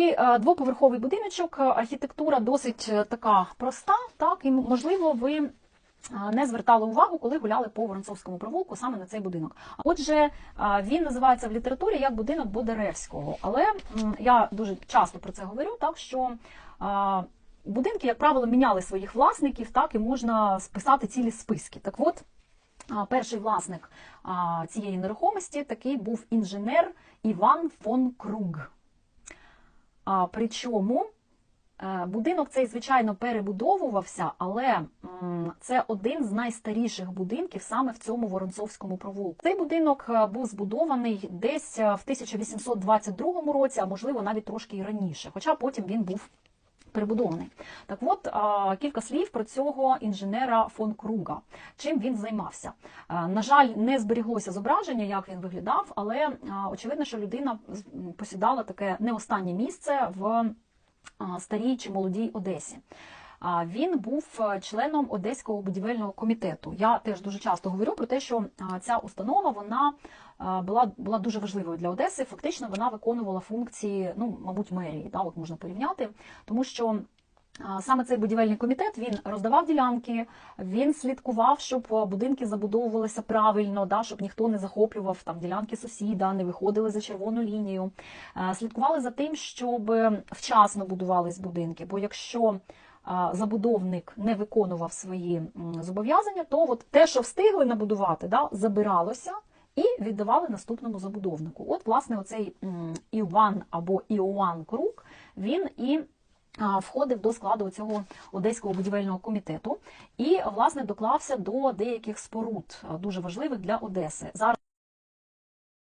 такий е, двоповерховий будиночок, е, архітектура досить е, така проста, так, і можливо, ви не звертали увагу, коли гуляли по Воронцовському провулку саме на цей будинок. Отже, він називається в літературі як будинок Бодеревського. Але я дуже часто про це говорю, так що будинки, як правило, міняли своїх власників, так і можна списати цілі списки. Так от. Перший власник цієї нерухомості такий був інженер Іван фон Круг. А, Причому е, будинок цей, звичайно, перебудовувався, але це один з найстаріших будинків саме в цьому Воронцовському провулку. Цей будинок е, був збудований десь е, в 1822 році, а можливо навіть трошки і раніше, хоча потім він був перебудований. Так от кілька слів про цього інженера фон Круга. Чим він займався? На жаль, не зберіглося зображення, як він виглядав, але очевидно, що людина посідала таке не останнє місце в старій чи молодій Одесі. Він був е, членом Одеського будівельного комітету. Я теж дуже часто говорю про те, що ця установа вона була, була дуже важливою для Одеси. Фактично вона виконувала функції, ну, мабуть, мерії, да, от можна порівняти, тому що. Саме цей будівельний комітет він роздавав ділянки, він слідкував, щоб будинки забудовувалися правильно, да, щоб ніхто не захоплював там ділянки сусіда, не виходили за червону лінію. Е, Слідкували за тим, щоб е, вчасно будувались будинки. Бо якщо забудовник не виконував свої зобов'язання, то от те, що встигли набудувати, да, забиралося і віддавали наступному забудовнику. От, власне, оцей Іван або Іоанн Крук, він і входив до складу цього одеського будівельного комітету і, власне, доклався до деяких споруд дуже важливих для Одеси. Зараз